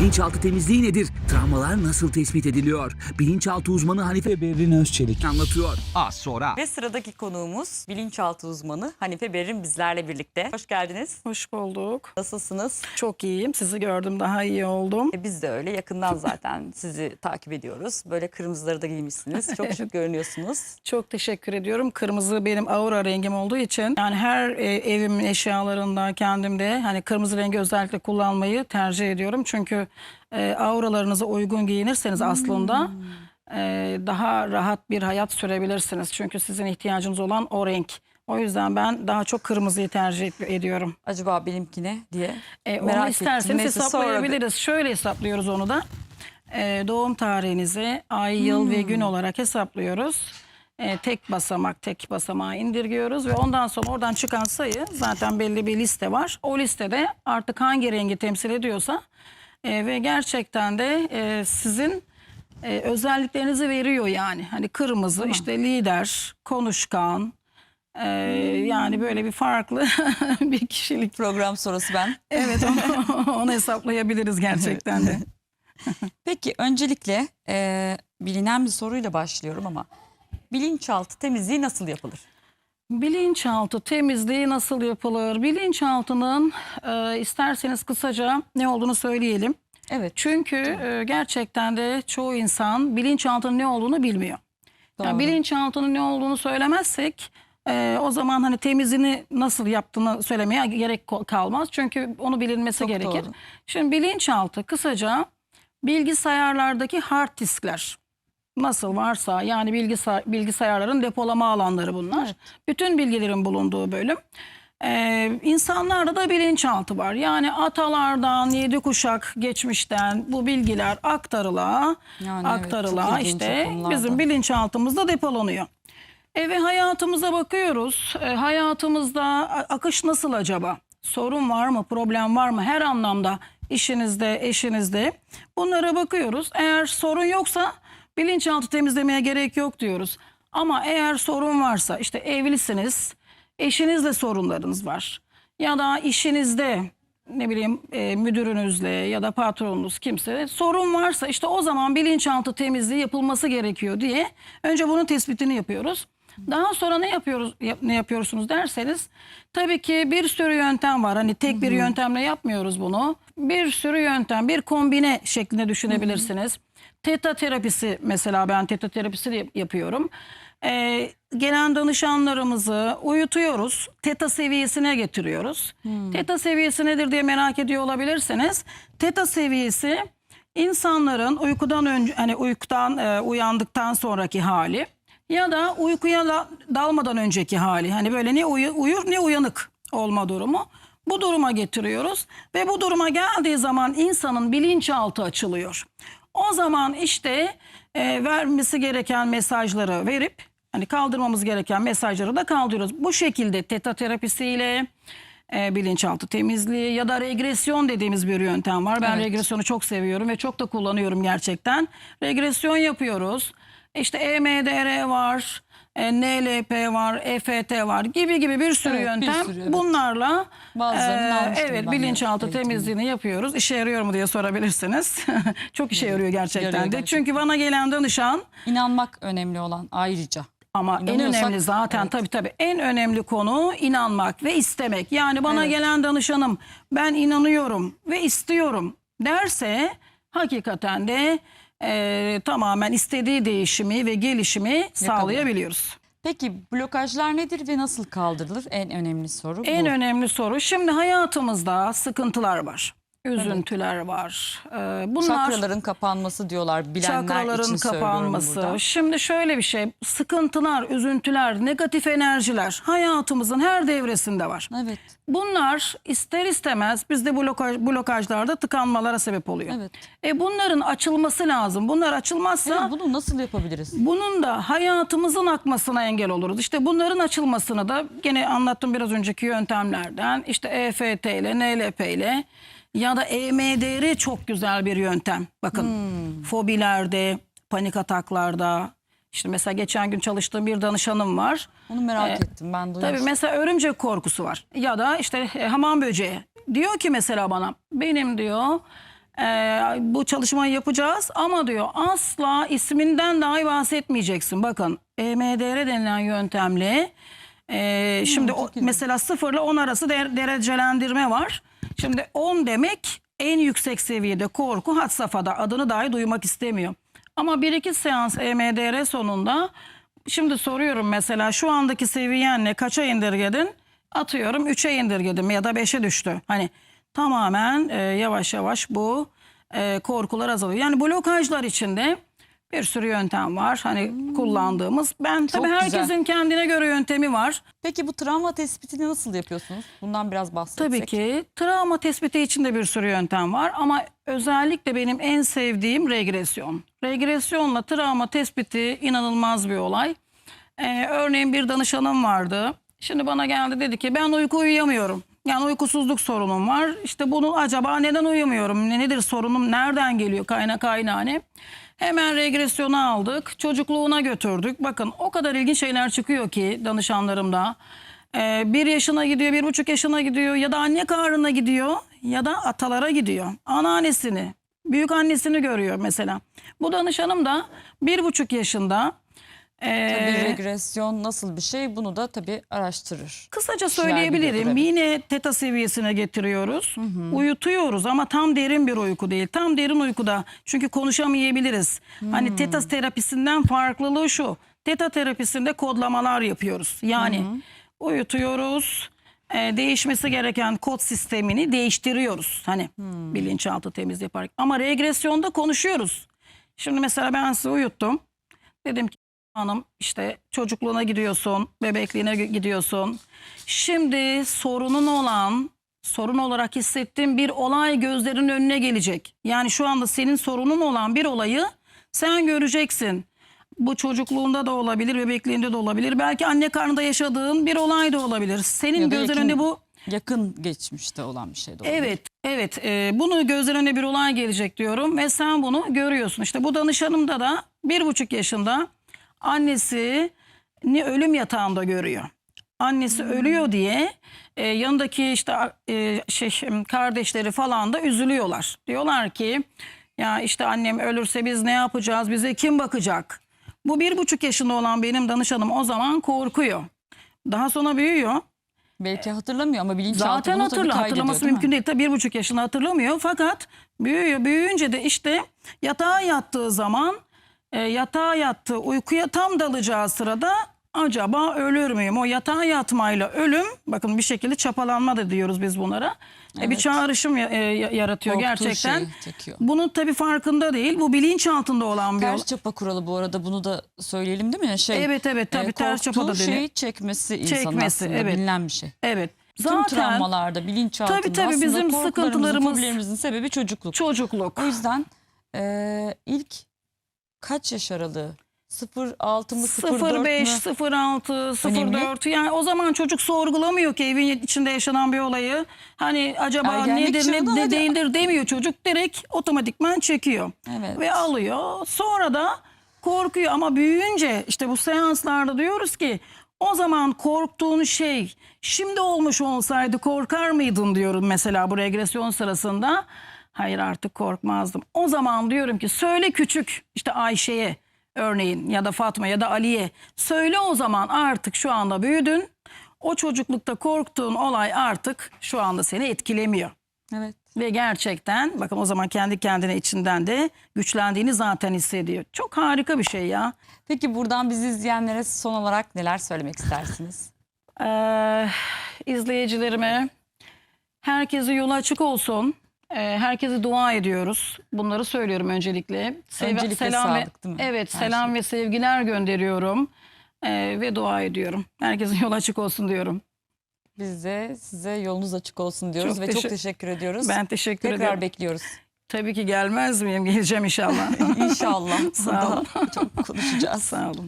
Bilinçaltı temizliği nedir? Travmalar nasıl tespit ediliyor? Bilinçaltı uzmanı Hanife Berrin Özçelik. anlatıyor. Az sonra. Ve sıradaki konuğumuz bilinçaltı uzmanı Hanife Berrin bizlerle birlikte. Hoş geldiniz. Hoş bulduk. Nasılsınız? Çok iyiyim. Sizi gördüm daha iyi oldum. E, biz de öyle yakından zaten sizi takip ediyoruz. Böyle kırmızıları da giymişsiniz. Çok şık görünüyorsunuz. Çok teşekkür ediyorum. Kırmızı benim aura rengim olduğu için yani her e, evimin eşyalarında kendimde hani kırmızı rengi özellikle kullanmayı tercih ediyorum. Çünkü e, auralarınıza uygun giyinirseniz aslında e, daha rahat bir hayat sürebilirsiniz. Çünkü sizin ihtiyacınız olan o renk. O yüzden ben daha çok kırmızıyı tercih ed- ediyorum. Acaba benimki ne diye E, merak onu ettim. isterseniz sonra bir- hesaplayabiliriz. Şöyle hesaplıyoruz onu da. E, doğum tarihinizi ay, yıl ve Hmm. gün olarak hesaplıyoruz. E, tek basamak tek basamağı indirgiyoruz ve ondan sonra oradan çıkan sayı zaten belli bir liste var. O listede artık hangi rengi temsil ediyorsa e, ve gerçekten de e, sizin e, özelliklerinizi veriyor yani. Hani kırmızı işte lider, konuşkan, e, yani böyle bir farklı bir kişilik Program sonrası ben. Evet onu, onu hesaplayabiliriz gerçekten de. Peki öncelikle e, bilinen bir soruyla başlıyorum ama bilinçaltı temizliği nasıl yapılır? Bilinçaltı temizliği nasıl yapılır? Bilinçaltının e, isterseniz kısaca ne olduğunu söyleyelim. Evet. Çünkü e, gerçekten de çoğu insan bilinçaltının ne olduğunu bilmiyor. Yani bilinçaltının ne olduğunu söylemezsek e, o zaman hani temizliğini nasıl yaptığını söylemeye gerek kalmaz. Çünkü onu bilinmesi Çok gerekir. doğru. Şimdi bilinçaltı kısaca bilgisayarlardaki hard diskler nasıl varsa yani bilgisayar, bilgisayarların depolama alanları bunlar. Bütün bilgilerin bulunduğu bölüm. Ee, insanlarda da bilinçaltı var. Yani atalardan yedi kuşak geçmişten bu bilgiler aktarıla Yani evet, aktarıla ilginç işte bizim bilinçaltımızda depolanıyor. E ve hayatımıza bakıyoruz. E, hayatımızda akış nasıl acaba? Sorun var mı? Problem var mı? Her anlamda işinizde, eşinizde. Bunlara bakıyoruz. Eğer sorun yoksa bilinçaltı temizlemeye gerek yok diyoruz. Ama eğer sorun varsa işte evlisiniz, eşinizle sorunlarınız var. Ya da işinizde ne bileyim e, müdürünüzle ya da patronunuz kimse sorun varsa işte o zaman bilinçaltı temizliği yapılması gerekiyor diye önce bunun tespitini yapıyoruz. Daha sonra ne yapıyoruz yap- ne yapıyorsunuz derseniz tabii ki bir sürü yöntem var. Hani tek bir yöntemle yapmıyoruz bunu. Bir sürü yöntem, bir kombine şeklinde düşünebilirsiniz. Teta terapisi mesela ben teta terapisi de yapıyorum. Ee, gelen danışanlarımızı uyutuyoruz. Teta seviyesine getiriyoruz. Teta seviyesi nedir diye merak ediyor olabilirsiniz. Teta seviyesi insanların uykudan önce hani uykudan e, uyandıktan sonraki hali ya da uykuya da- dalmadan önceki hali. Hani böyle ne uyu- uyur ne uyanık olma durumu. Bu duruma getiriyoruz ve bu duruma geldiği zaman insanın bilinçaltı açılıyor. O zaman işte e, vermesi gereken mesajları verip hani kaldırmamız gereken mesajları da kaldırıyoruz. Bu şekilde teta terapisiyle e, bilinçaltı temizliği ya da regresyon dediğimiz bir yöntem var. Ben Evet. regresyonu çok seviyorum ve çok da kullanıyorum gerçekten. Regresyon yapıyoruz. İşte E EMDR var, e, NLP var, EFT var gibi gibi bir sürü Evet, bir yöntem. sürü, evet. Bunlarla Bazılarını almıştım evet ben de bilinçaltı temizliğini yapıyoruz. İşe yarıyor mu diye sorabilirsiniz. çok işe yarıyor gerçekten Yarıyor de. gerçekten. Çünkü bana gelen danışan İnanmak önemli olan ayrıca. ama en İnanıyorsak- önemli zaten Evet. tabii tabii en önemli konu inanmak ve istemek. Yani bana Evet. gelen danışanım ben inanıyorum ve istiyorum derse hakikaten de e, tamamen istediği değişimi ve gelişimi sağlayabiliyoruz. Peki blokajlar nedir ve nasıl kaldırılır? En önemli soru En bu. önemli soru şimdi hayatımızda sıkıntılar var. Üzüntüler var. Ee, bunlar Çakraların kapanması diyorlar bilenler için çakraların söylüyorum kapanması. burada. Şimdi şöyle bir şey, sıkıntılar, üzüntüler, negatif enerjiler hayatımızın her devresinde var. Evet. Bunlar ister istemez bizde blokaj, blokajlarda tıkanmalara sebep oluyor. Evet. E bunların açılması lazım. Bunlar açılmazsa Evet, bunu nasıl yapabiliriz? bunun da hayatımızın akmasına engel oluruz. İşte bunların açılmasını da gene anlattım biraz önceki yöntemlerden. İşte EFT ile, NLP ile ya da E EMDR çok güzel bir yöntem. Bakın Hmm. fobilerde, panik ataklarda. işte mesela geçen gün çalıştığım bir danışanım var. Onu merak Ee, ettim ben duymuştum. Tabii mesela örümcek korkusu var. Ya da işte e, hamam böceği. Diyor ki mesela bana benim diyor Ee, bu çalışmayı yapacağız ama diyor asla isminden dahi bahsetmeyeceksin. Bakın E EMDR denilen yöntemle e, şimdi o, mesela 0 ile 10 arası der- derecelendirme var. Şimdi 10 demek en yüksek seviyede korku had safhada adını dahi duymak istemiyor. Ama bir iki seans EMDR sonunda şimdi soruyorum mesela şu andaki seviyenle kaça indirgedin? Atıyorum 3'e indirgedim ya da 5'e düştü. Hani tamamen e, yavaş yavaş bu e, korkular azalıyor. Yani blokajlar içinde bir sürü yöntem var. Hani kullandığımız. Ben tabii Çok güzel. herkesin kendine göre yöntemi var. Peki bu travma tespitini nasıl yapıyorsunuz? Bundan biraz bahsetsek. Tabii ki travma tespiti için de bir sürü yöntem var ama özellikle benim en sevdiğim regresyon. Regresyonla travma tespiti inanılmaz bir olay. Ee, örneğin bir danışanım vardı. Şimdi bana geldi dedi ki ben uyku uyuyamıyorum. Yani uykusuzluk sorunum var. İşte bunu acaba neden uyumuyorum? Ne- Nedir sorunum? Nereden geliyor kaynak kaynağı ne? Hemen regresyonu aldık. Çocukluğuna götürdük. Bakın o kadar ilginç şeyler çıkıyor ki danışanlarımda. Ee, bir yaşına gidiyor, bir buçuk yaşına gidiyor ya da anne karnına gidiyor ya da atalara gidiyor. Anneannesini, büyük annesini görüyor mesela. Bu danışanım da bir buçuk yaşında. Ee, Tabii regresyon nasıl bir şey bunu da tabii araştırır. Kısaca söyleyebilirim. Yine teta seviyesine getiriyoruz. Uyutuyoruz ama tam derin bir uyku değil. Tam derin uykuda çünkü konuşamayabiliriz. Hani teta terapisinden farklılığı şu. Teta terapisinde kodlamalar yapıyoruz. Yani uyutuyoruz. e, değişmesi gereken kod sistemini değiştiriyoruz. Hani bilinçaltı temiz yaparak. Ama regresyonda konuşuyoruz. Şimdi mesela ben sizi uyuttum. Dedim ki hanım işte çocukluğuna gidiyorsun, bebekliğine gi- gidiyorsun. Şimdi sorunun olan, sorun olarak hissettiğin bir olay gözlerin önüne gelecek. Yani şu anda senin sorunun olan bir olayı sen göreceksin. Bu çocukluğunda da olabilir, bebekliğinde de olabilir. Belki anne karnında yaşadığın bir olay da olabilir. Senin Ya gözlerin yakın- önünde bu Yakın geçmişte olan bir şey de olabilir. Evet, evet. Ee, bunu gözler önüne bir olay gelecek diyorum ve sen bunu görüyorsun. İşte bu danışanımda da bir buçuk yaşında annesi ni ölüm yatağında görüyor. Annesi ölüyor diye e, yanındaki işte e, şey kardeşleri falan da üzülüyorlar. Diyorlar ki ya işte annem ölürse biz ne yapacağız? Bize kim bakacak? Bu bir buçuk yaşında olan benim danışanım o zaman korkuyor. Daha sonra büyüyor. Belki hatırlamıyor ama bilinçaltı Zaten hatırla, hatırlaması değil mi? mümkün değil. Tabii bir buçuk yaşında hatırlamıyor fakat büyüyor. Büyüyünce de işte yatağa yattığı zaman e, yatağa yattı uykuya tam dalacağı sırada acaba ölür müyüm? O yatağa yatmayla ölüm bakın bir şekilde çapalanma da diyoruz biz bunlara. E, bir Evet. çağrışım ya- e, ya- yaratıyor Korktuğu gerçekten. çekiyor. Bunun tabii farkında değil. Bu bilinç altında olan bir. Ters çapa kuralı bu arada bunu da söyleyelim değil mi? Şey, Evet, evet, tabii ters çapa da denir. şeyi çekmesi insanın Çekmesi, aslında evet. bilinen bir şey. Evet. Tüm Zaten travmalarda, bilinçaltında Tabii, tabii, aslında bizim korkularımızın, sıkıntılarımız- fobilerimizin sebebi çocukluk. çocukluk. O yüzden e, ilk kaç yaş aralığı? 0-6 mı 0-4 05, mü? 06, Önemli. 04 yani o zaman çocuk sorgulamıyor ki evin içinde yaşanan bir olayı. Hani acaba Ergenlik nedir ne, çağında ne hadi- değildir demiyor çocuk direkt otomatikman çekiyor. Evet. Ve alıyor sonra da korkuyor ama büyüyünce işte bu seanslarda diyoruz ki o zaman korktuğun şey şimdi olmuş olsaydı korkar mıydın diyorum mesela bu regresyon sırasında. Hayır artık korkmazdım. O zaman diyorum ki söyle küçük işte Ayşe'ye örneğin ya da Fatma ya da Ali'ye söyle o zaman artık şu anda büyüdün. O çocuklukta korktuğun olay artık şu anda seni etkilemiyor. Evet. Ve gerçekten bakın o zaman kendi kendine içinden de güçlendiğini zaten hissediyor. Çok harika bir şey ya. Peki buradan bizi izleyenlere son olarak neler söylemek istersiniz? Ee, izleyicilerime herkese yolu açık olsun. Ee, herkese dua ediyoruz. Bunları söylüyorum öncelikle. Sev- Öncelikle selam sağlık, değil mi? Evet Her selam şey. ve sevgiler gönderiyorum. Ee, ve dua ediyorum. Herkesin yolu açık olsun diyorum. Biz de size yolunuz açık olsun diyoruz Çok ve çok teşekkür- ediyoruz. Ben teşekkür Tekrar ediyorum. bekliyoruz. Tabii ki gelmez miyim? Geleceğim inşallah. İnşallah. Sağ Burada çok konuşacağız. Sağ olun.